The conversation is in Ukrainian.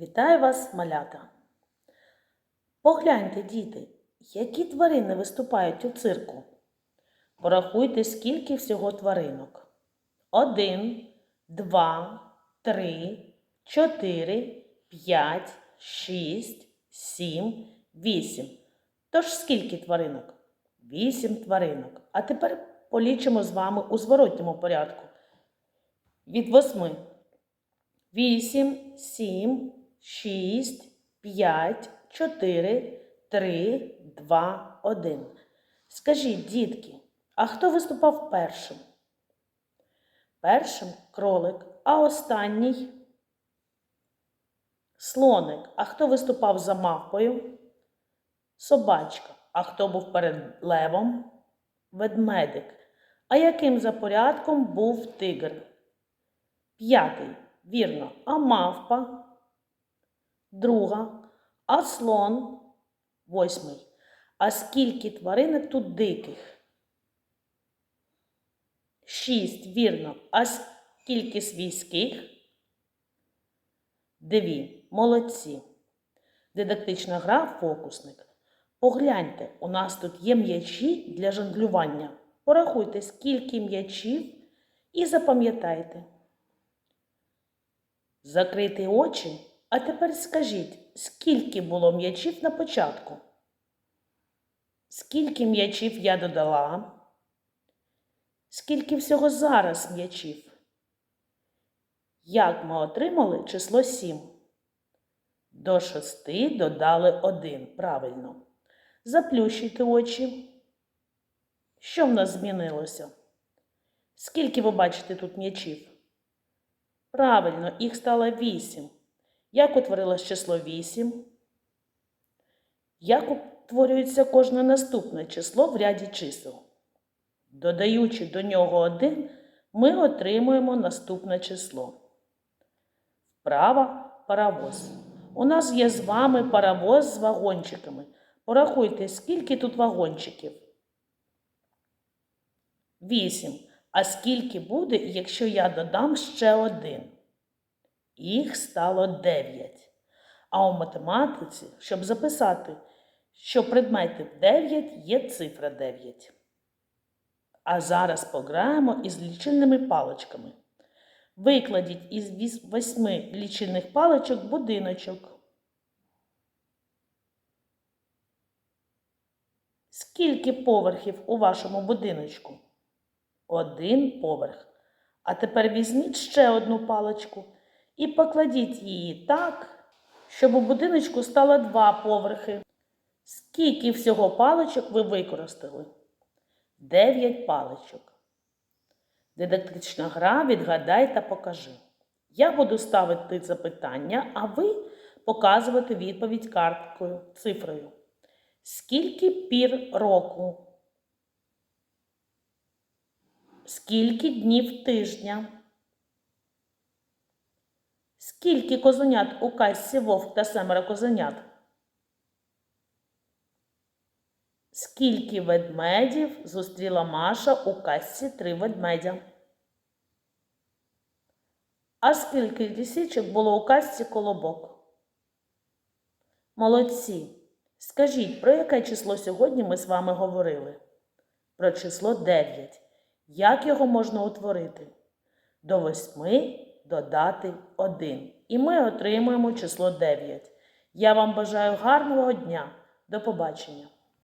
Вітаю вас, малята! Погляньте, діти, які тварини виступають у цирку. Порахуйте, скільки всього тваринок. Один, два, три, чотири, п'ять, шість, сім, вісім. Тож скільки тваринок? Вісім тваринок. А тепер полічимо з вами у зворотньому порядку. Від восьми. Вісім, сім, шість, п'ять, чотири, три, два, один. Скажіть, дітки, а хто виступав першим? Першим кролик, а останній слоник. А хто виступав за мавпою? Собачка. А хто був перед левом? Ведмедик. А яким за порядком був тигр? П'ятий. Вірно. А мавпа? Друга. А слон? Восьмий. А скільки тваринок тут диких? Шість. Вірно. А скільки свійських? Дві. Молодці. Дидактична гра фокусник. Погляньте, у нас тут є м'ячі для жонглювання. Порахуйте, скільки м'ячів і запам'ятайте. Закрийте очі, а тепер скажіть, скільки було м'ячів на початку? Скільки м'ячів я додала? Скільки всього зараз м'ячів? Як ми отримали число 7? До шести додали один. Правильно. Заплющуйте очі. Що в нас змінилося? Скільки ви бачите тут м'ячів? Правильно, їх стало 8. Як утворилось число 8? Як утворюється кожне наступне число в ряді чисел? Додаючи до нього 1, ми отримуємо наступне число. Вправа паровоз. У нас є з вами паровоз з вагончиками. Порахуйте, скільки тут вагончиків? Вісім. А скільки буде, якщо я додам ще один? Їх стало дев'ять. А у математиці, щоб записати, що предметів 9 є цифра 9. А зараз пограємо із лічильними паличками. Викладіть із восьми лічильних паличок будиночок. Скільки поверхів у вашому будиночку? Один поверх. А тепер візьміть ще одну паличку і покладіть її так, щоб у будиночку стало два поверхи. Скільки всього паличок ви використали? Дев'ять паличок. Дидактична гра відгадай та покажи. Я буду ставити запитання, а ви показувати відповідь карткою, цифрою. Скільки пір року? Скільки днів тижня? Скільки козенят у казці вовк та семеро козенят? Скільки ведмедів зустріла Маша у казці три ведмедя? А скільки лісічок було у казці колобок? Молодці! Скажіть, про яке число сьогодні ми з вами говорили? Про число 9. Як його можна утворити? До 8 додати 1. І ми отримуємо число 9. Я вам бажаю гарного дня. До побачення!